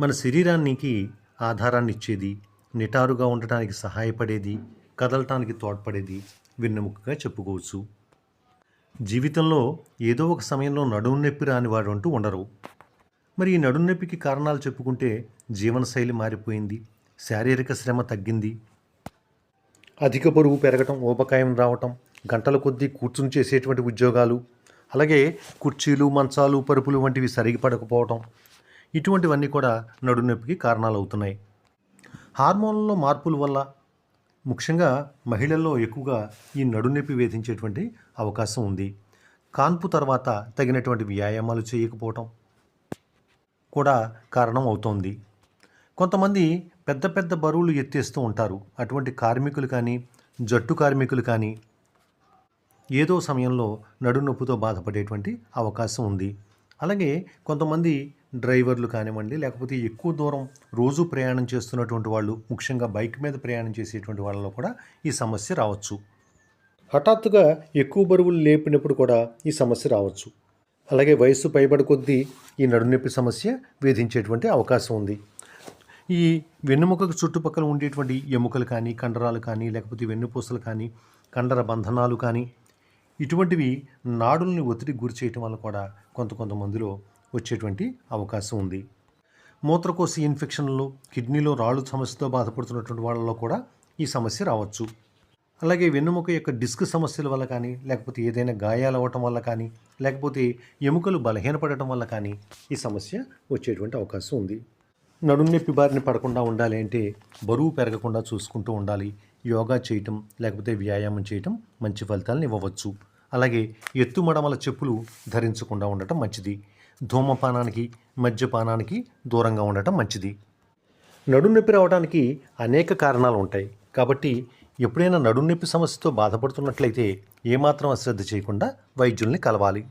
మన శరీరానికి ఆధారాన్ని ఇచ్చేది నిటారుగా ఉండటానికి సహాయపడేది కదలటానికి తోడ్పడేది వెన్నెముకగా చెప్పుకోవచ్చు. జీవితంలో ఏదో ఒక సమయంలో నడుము నొప్పి రాని వాడు అంటూ ఉండరు. మరి ఈ నడుము నొప్పికి కారణాలు చెప్పుకుంటే జీవనశైలి మారిపోయింది శారీరక శ్రమ తగ్గింది. అధిక బరువు పెరగటం ఊబకాయం రావటం గంటల కొద్దీ కూర్చుని చేసేటువంటి ఉద్యోగాలు అలాగే కుర్చీలు మంచాలు పరుపులు వంటివి సరిగి పడకపోవటం ఇటువంటివన్నీ కూడా నడునొప్పికి కారణాలు అవుతున్నాయి హార్మోన్లలో మార్పుల వల్ల ముఖ్యంగా మహిళల్లో ఎక్కువగా ఈ నడునొప్పి వేధించేటువంటి అవకాశం ఉంది. కాన్పు తర్వాత తగినటువంటి వ్యాయామాలు చేయకపోవటం కూడా కారణం అవుతోంది. కొంతమంది పెద్ద పెద్ద బరువులు ఎత్తేస్తూ ఉంటారు. అటువంటి కార్మికులు కానీ జట్టు కార్మికులు కానీ ఏదో సమయంలో నడునొప్పితో బాధపడేటువంటి అవకాశం ఉంది. అలాగే కొంతమంది డ్రైవర్లు కానివ్వండి లేకపోతే ఎక్కువ దూరం రోజు ప్రయాణం చేస్తున్నటువంటి వాళ్ళు ముఖ్యంగా బైక్ మీద ప్రయాణం చేసేటువంటి వాళ్ళలో కూడా ఈ సమస్య రావచ్చు. హఠాత్తుగా ఎక్కువ బరువులు లేపినప్పుడు కూడా ఈ సమస్య రావచ్చు. అలాగే వయస్సు పైబడి కొద్దీ ఈ నడునొప్పి సమస్య వేధించేటువంటి అవకాశం ఉంది. ఈ వెన్నుముకకు చుట్టుపక్కల ఉండేటువంటి ఎముకలు కానీ కండరాలు కానీ లేకపోతే వెన్నుపూసలు కానీ కండర బంధనాలు కానీ ఇటువంటివి నాడుల్ని ఒత్తిడి గురి చేయటం వల్ల కూడా కొంత కొంతమందిలో వచ్చేటువంటి అవకాశం ఉంది. మూత్రకోశ ఇన్ఫెక్షన్లు కిడ్నీలో రాళ్ళు సమస్యతో బాధపడుతున్నటువంటి వాళ్ళలో కూడా ఈ సమస్య రావచ్చు. అలాగే వెన్నుముక యొక్క డిస్క్ సమస్యల వల్ల కానీ లేకపోతే ఏదైనా గాయాలు అవ్వటం వల్ల కానీ లేకపోతే ఎముకలు బలహీనపడటం వల్ల కానీ ఈ సమస్య వచ్చేటువంటి అవకాశం ఉంది. నడుం నొప్పి బారిన పడకుండా ఉండాలి అంటే బరువు పెరగకుండా చూసుకుంటూ ఉండాలి. యోగా చేయటం లేకపోతే వ్యాయామం చేయటం మంచి ఫలితాలను ఇవ్వవచ్చు. అలాగే ఎత్తు మడమల చెప్పులు ధరించకుండా ఉండటం మంచిది. ధూమపానానికి మద్యపానానికి దూరంగా ఉండటం మంచిది. నడునొప్పి రావడానికి అనేక కారణాలు ఉంటాయి కాబట్టి ఎప్పుడైనా నడునొప్పి సమస్యతో బాధపడుతున్నట్లయితే ఏమాత్రం అశ్రద్ధ చేయకుండా వైద్యుల్ని కలవాలి.